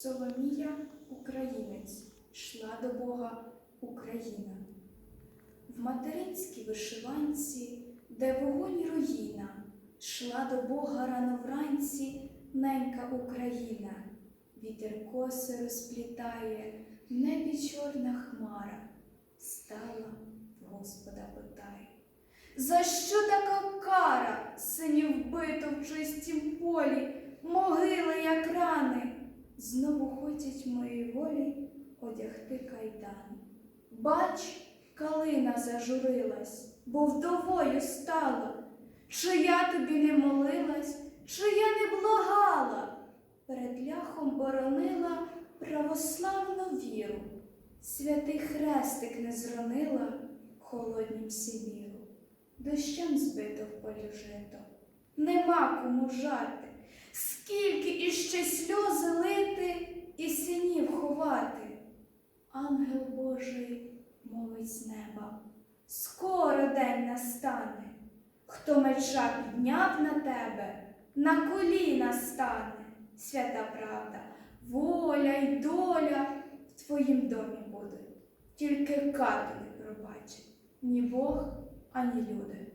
Соломія, українець, йшла до Бога Україна. В материнській вишиванці, де вогонь руїна, йшла до Бога рано вранці ненька Україна. Вітер коси розплітає, в небі чорна хмара, стала в Господа питає. За що така кара, синів вбито в чистім полі, могили, як рани? Знову хотять моїй волі одягти кайдан. Бач, калина зажурилась, бо вдовою стала. Чи я тобі не молилась, чи я не благала, перед ляхом боронила православну віру, святий хрестик не зронила холоднім Сибіру, дощем збито в полі жито, нема кому жати. Скільки іще сльози ховати. Ангел Божий мовить з неба, скоро день настане, хто меча підняв на тебе, на коліна стане, свята правда, воля й доля в твоїм домі буде. Тільки кату не пробачить ні Бог, ані люди.